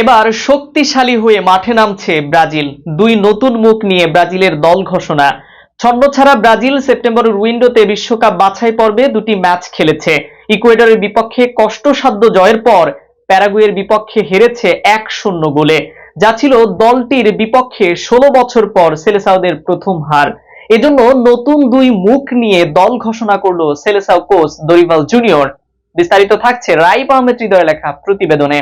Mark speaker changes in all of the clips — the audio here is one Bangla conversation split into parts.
Speaker 1: এবার শক্তিশালী হয়ে মাঠে নামছে ব্রাজিল। দুই নতুন মুখ নিয়ে ব্রাজিলের দল ঘোষণা। ছন্নছাড়া ব্রাজিল সেপ্টেম্বরের উইন্ডোতে বিশ্বকাপ বাছাই পর্বে দুটি ম্যাচ খেলেছে। ইকুয়েডরের বিপক্ষে কষ্টসাধ্য জয়ের পর প্যারাগুয়ের বিপক্ষে হেরেছে এক শূন্য গোলে। যা ছিল দলটির বিপক্ষে ষোলো বছর পর সেলেসাওদের প্রথম হার। এজন্য নতুন দুই মুখ নিয়ে দল ঘোষণা করল সেলেসাও কোচ দরিভাল জুনিয়র। বিস্তারিত থাকছে রাইব আহমেদ হৃদয় লেখা প্রতিবেদনে।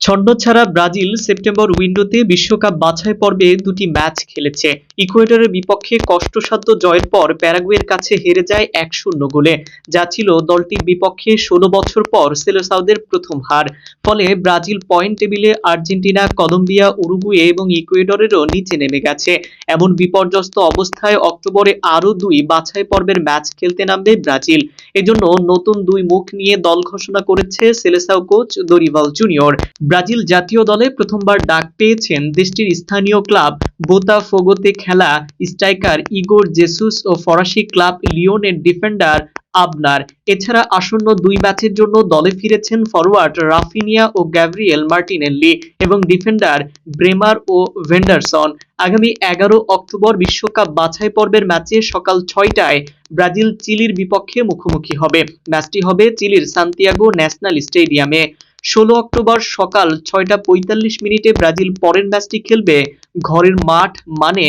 Speaker 1: ছন্নছাড়া ব্রাজিল সেপ্টেম্বর উইন্ডোতে বিশ্বকাপ বাছাই পর্বে দুটি ম্যাচ খেলেছে। ইকুয়েডরের বিপক্ষে কষ্টসাধ্য জয়ের পর প্যারাগুয়ের কাছে হেরে যায় এক শূন্য গোলে। যা ছিল দলটির বিপক্ষে ষোলো বছর পর সেলেসাওদের প্রথম হার। ফলে ব্রাজিল পয়েন্ট টেবিলে আর্জেন্টিনা, কলম্বিয়া, উরুগুয়ে এবং ইকুয়েডরেরও নিচে নেমে গেছে। এমন বিপর্যস্ত অবস্থায় অক্টোবরে আরও দুই বাছাই পর্বের ম্যাচ খেলতে নামবে ব্রাজিল। এজন্য নতুন দুই মুখ নিয়ে দল ঘোষণা করেছে Selecao coach Dorival Junior. Brazil জাতীয় দলে প্রথমবার ডাক পেয়েছেন দেশটির স্থানীয় ক্লাব বোতাফোগোতে খেলা স্ট্রাইকার ইগোর জেসুস ও ফরাসি ক্লাব লিওনের ডিফেন্ডার আবনার। এছাড়া আসন্ন দুই ম্যাচের জন্য দলে ফিরেছেন ফরওয়ার্ড রাফিনিয়া ও গ্যাব্রিয়েল মার্টিনেল্লি এবং ডিফেন্ডার ব্রেমার ও ভেন্ডারসন। আগামী এগারো অক্টোবর বিশ্বকাপ বাছাই পর্বের ম্যাচে সকাল ছয়টায় ব্রাজিল চিলির বিপক্ষে মুখোমুখি হবে। ম্যাচটি হবে চিলির সান্তিয়াগো ন্যাশনাল স্টেডিয়ামে। ষোলো অক্টোবর সকাল ছয়টা পঁয়তাল্লিশ মিনিটে ব্রাজিল পরের ম্যাচটি খেলবে ঘরের মাঠ মানে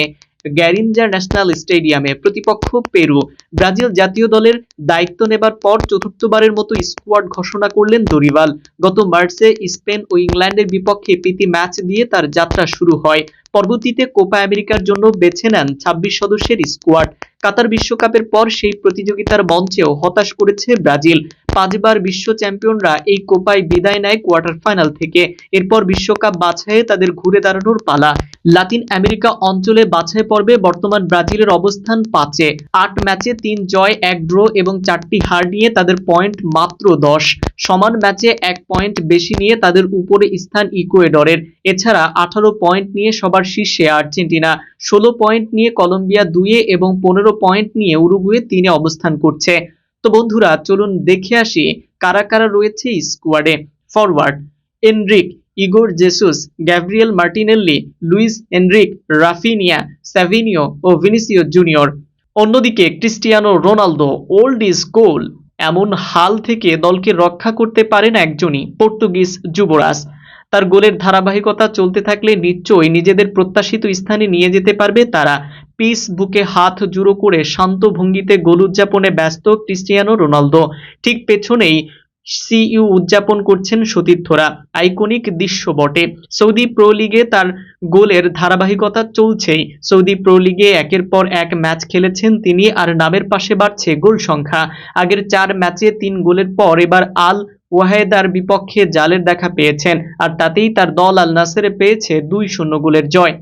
Speaker 1: গ্যারিঞ্জা ন্যাশনাল স্টেডিয়ামে। প্রতিপক্ষ পেরু। ব্রাজিল জাতীয় দলের দায়িত্ব নেবার পর চতুর্থবারের মতো স্কোয়াড ঘোষণা করলেন দরিভাল গত মার্চে স্পেন ও ইংল্যান্ডের বিপক্ষে প্রীতি ম্যাচ দিয়ে তার যাত্রা শুরু হয়। পরবর্তীতে কোপা আমেরিকার জন্য বেছে নেন ছাব্বিশ সদস্যের স্কোয়াড। কাতার বিশ্বকাপের পর সেই প্রতিযোগিতার মঞ্চেও হতাশ করেছে ব্রাজিল। পাঁচবার বিশ্ব চ্যাম্পিয়নরা এই কোপায় বিদায় নেয় কোয়ার্টার ফাইনাল থেকে। এরপর বিশ্বকাপ বাছাইয়ে তাদের ঘুরে দাঁড়ানোর পালা। লাতিন আমেরিকা অঞ্চলে বাছাই পর্বে বর্তমান ব্রাজিলের অবস্থান পাঁচে। আট ম্যাচে তিন জয়, এক ড্র এবং চারটি হার নিয়ে তাদের পয়েন্ট মাত্র দশ। সমান ম্যাচে এক পয়েন্ট বেশি নিয়ে তাদের উপরে স্থান ইকুয়েডরের। এছাড়া আঠারো পয়েন্ট নিয়ে সবার শীর্ষে আর্জেন্টিনা। ষোলো পয়েন্ট নিয়ে কলম্বিয়া দুইয়ে এবং পনেরো পয়েন্ট নিয়ে উরুগুয়ে তিনে অবস্থান করছে। তো বন্ধুরা, চলুন দেখে আসি কারা কারা রয়েছে স্কোয়াডে forward Endrick Igor Jesus Gabriel Martinelli Luiz Henrique Raphinha Savinho ও ভিনিসিও জুনিয়র অন্যদিকে Cristiano Ronaldo old is gold এমন হাল থেকে দলকে রক্ষা করতে পারেন একজনই পর্তুগিজ যুবরাজ। তার গোলের ধারাবাহিকতা চলতে থাকলে নিশ্চয়ই নিজেদের প্রত্যাশিত স্থানে নিয়ে যেতে পারবে তারা। পিস বুকে হাত জুড়ো করে শান্ত ভঙ্গিতে গোল উদযাপনে ব্যস্ত ক্রিস্টিয়ানো রোনালদো। ঠিক পেছনেই সিইউ উদযাপন করছেন সতীর্থরা। আইকনিক দৃশ্য বটে। সৌদি প্রো লিগে তার গোলের ধারাবাহিকতা চলছেই। সৌদি প্রো লিগে একের পর এক ম্যাচ খেলেছেন তিনি আর নামের পাশে বাড়ছে গোল সংখ্যা। আগের চার ম্যাচে তিন গোলের পর এবার আল ওয়াহেদার বিপক্ষে জালের দেখা পেয়েছেন। আর তাতেই তার দল আল নাসেরে পেয়েছে দুই শূন্য গোলের জয়।